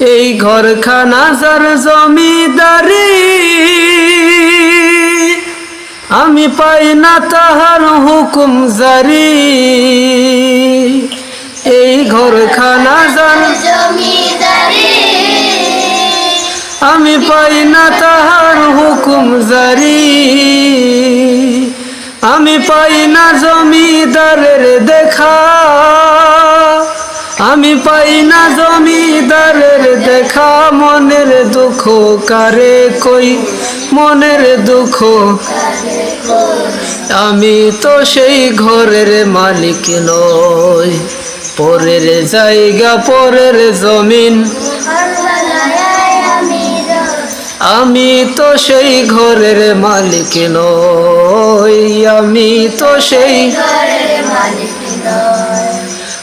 এই ঘরখানা যার জমিদারি আমি পাই না তাহার হুকুম জারি। এই ঘরখানা যার জমিদারি আমি পাই না তাহার হুকুম জারি। আমি পাই না জমিদারের দেখা আমি পাই না জমিদারের মনের দুঃখ কারে কই? মনের দুঃখ। আমি তো সেই ঘরের মালিক নই। পরের জায়গা, পরের জমিন। আমি তো সেই ঘরের মালিক নই। আমি তো সেই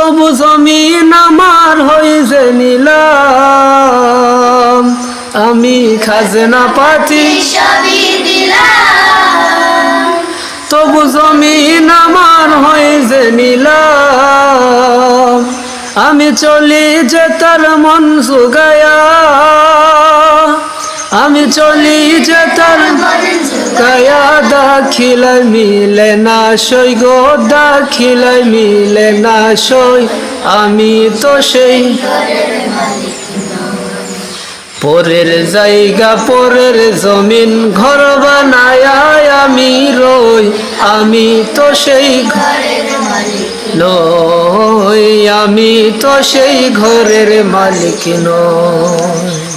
তবু জমিন আমার হইছে নিলাম। আমি খাজনা পাতি তবু জমিন আমার হইছে নিলাম। আমি চলি যে তার মন সুগায়া। আমি চলি যে তার মন গায়া দাখিলাই মিলে না সই গো, দাখিলাই মিলে না সই। আমি তো সেই পরের জায়গা, পরের জমিন ঘর বানায় আমি রই। আমি তো সেই নই, আমি তো সেই ঘরের মালিক নই।